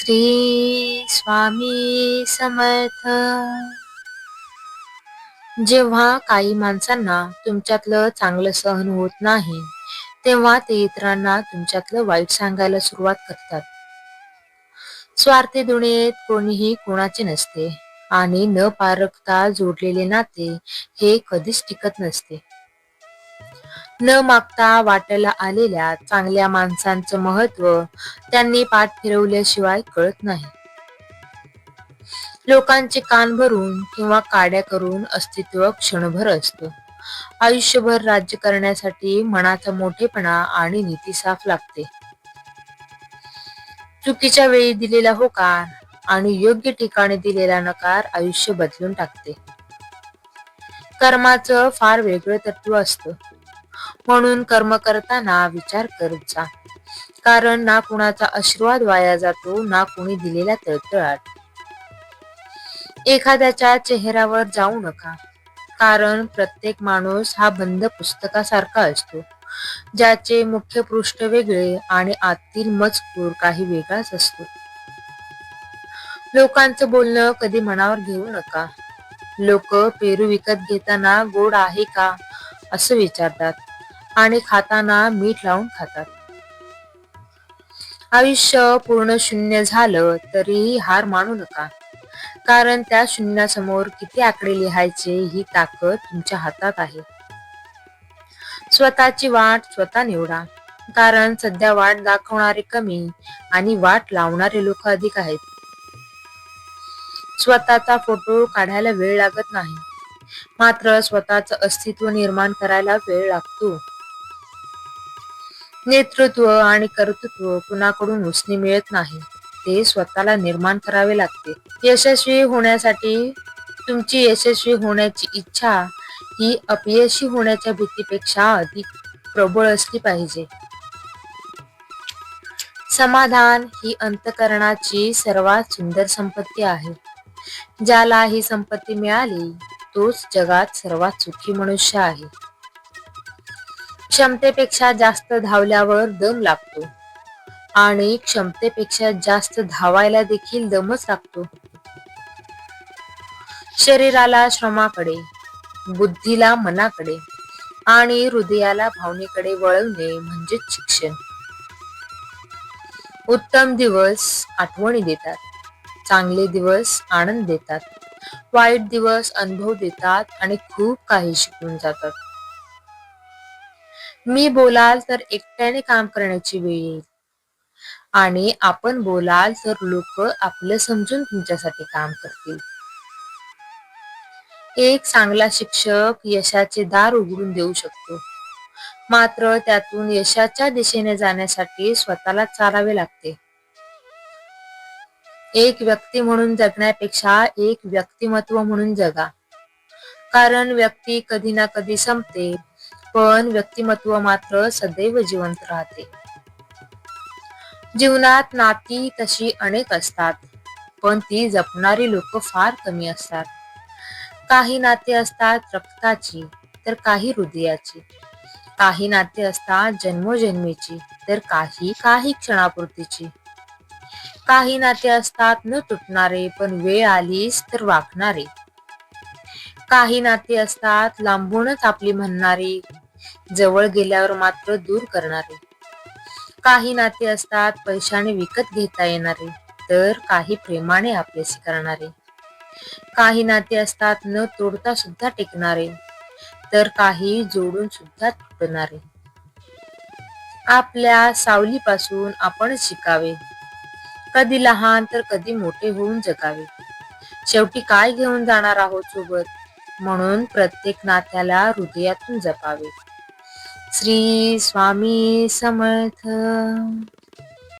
श्री स्वामी समर्थ. जेव्हा काही माणसांना तुमच्यातलं चांगलं सहन होत नाही तेव्हा ते इतरांना तुमच्यातलं वाईट सांगायला सुरुवात करतात. स्वार्थी दुनियेत कोणीही कोणाचे नसते आणि न पारखता जोडलेले नाते हे कधीच टिकत नसते. न मागता वाटेला आलेल्या चांगल्या माणसांचं महत्त्व त्यांनी पाठ फिरवल्याशिवाय कळत नाही. लोकांचे कान भरून किंवा काड्या करून अस्तित्व क्षणभर असतं. आयुष्यभर राज्य करण्यासाठी मनाचा मोठेपणा आणि नीती साफ लागते. चुकीच्या वेळी दिलेला होकार आणि योग्य ठिकाणी दिलेला नकार आयुष्य बदलून टाकते. कर्माचं फार वेगळं तत्व असतं. म्हणून कर्म करताना विचार करत जा कारण ना कुणाचा आशीर्वाद वाया जातो ना कुणी दिलेला तळतळाट. एखाद्याच्या चेहऱ्यावर जाऊ नका. कारण प्रत्येक माणूस हा बंद पुस्तकासारखा असतो. ज्याचे मुख्य पृष्ठ वेगळे आणि आतील मजकूर काही वेगळाच असतो. लोकांचं बोलणं कधी मनावर घेऊ नका. लोक पेरू विकत घेताना गोड आहे का असं विचारतात. आणि खाताना मीठ लावून खातात. आयुष्य पूर्ण शून्य झालं तरीही हार मानू नका. कारण त्या शून्यासमोर किती आकडे लिहायचे ही ताकद तुमच्या हातात आहे. स्वतःची वाट स्वतः निवडा. कारण सध्या वाट दाखवणारे कमी आणि वाट लावणारे लोक अधिक आहेत. स्वतःचा फोटो काढायला वेळ लागत नाही. मात्र स्वतःच अस्तित्व निर्माण करायला वेळ लागतो. नेतृत्व आणि कर्तृत्व कुणाकडून उसने मिळत नाही ते स्वतःला निर्माण करावे लागते. यशस्वी होण्यासाठी तुमची यशस्वी होण्याची इच्छा ही अपयशी होण्याच्या भीतीपेक्षा अधिक प्रबळ असली पाहिजे. समाधान ही अंतकरणाची सर्वात सुंदर संपत्ती आहे. ज्याला ही संपत्ती मिळाली तोच जगात सर्वात सुखी मनुष्य आहे. क्षमतेपेक्षा जास्त धावल्यावर दम लागतो. आणि क्षमतेपेक्षा जास्त धावायला देखील दमच लागतो. शरीराला श्रमाकडे बुद्धीला मनाकडे आणि हृदयाला भावनेकडे वळवणे म्हणजेच शिक्षण. उत्तम दिवस आठवणी देतात चांगले दिवस आनंद देतात वाईट दिवस अनुभव देतात आणि खूप काही शिकून जातात. मी बोलाल तर एकट्याने काम करण्याची वेळ येईल. आणि आपण बोलाल तर लोक आपलं समजून तुमच्यासाठी काम करतील. एक चांगला शिक्षक यशाचे दार उघडून देऊ शकतो. मात्र त्यातून यशाच्या दिशेने जाण्यासाठी स्वतःला चालावे लागते. एक व्यक्ती म्हणून जगण्यापेक्षा एक व्यक्तिमत्व म्हणून जगा. कारण व्यक्ती कधी ना कधी संपते. पण व्यक्तिमत्व मात्र सदैव जिवंत राहते. जीवनात नाती तशी अनेक असतात पण ती जपणारी लोक फार कमी असतात. काही नाते असतात रक्ताची तर काही हृदयाची. काही नाते असतात जन्मोजन्मीची तर काही काही क्षणापूर्तीची. काही नाते असतात न तुटणारे पण वेळ आलीच तर वाकणारे काही नाते असतात लांबूनच आपली म्हणणारी जवळ गेल्यावर मात्र दूर करणारे. काही नाते असतात पैशाने विकत घेता येणारे तर काही प्रेमाने आपलेसे करणारे. काही नाते असतात न तोडता सुद्धा टिकणारे तर काही जोडून सुद्धा तुटणारे. आपल्या सावलीपासून आपण शिकावे. कधी लहान तर कधी मोठे होऊन जगावे. शेवटी काय घेऊन जाणार आहोत सोबत? म्हणून प्रत्येक नात्याला हृदयातून जपावे. श्री स्वामी समर्थ.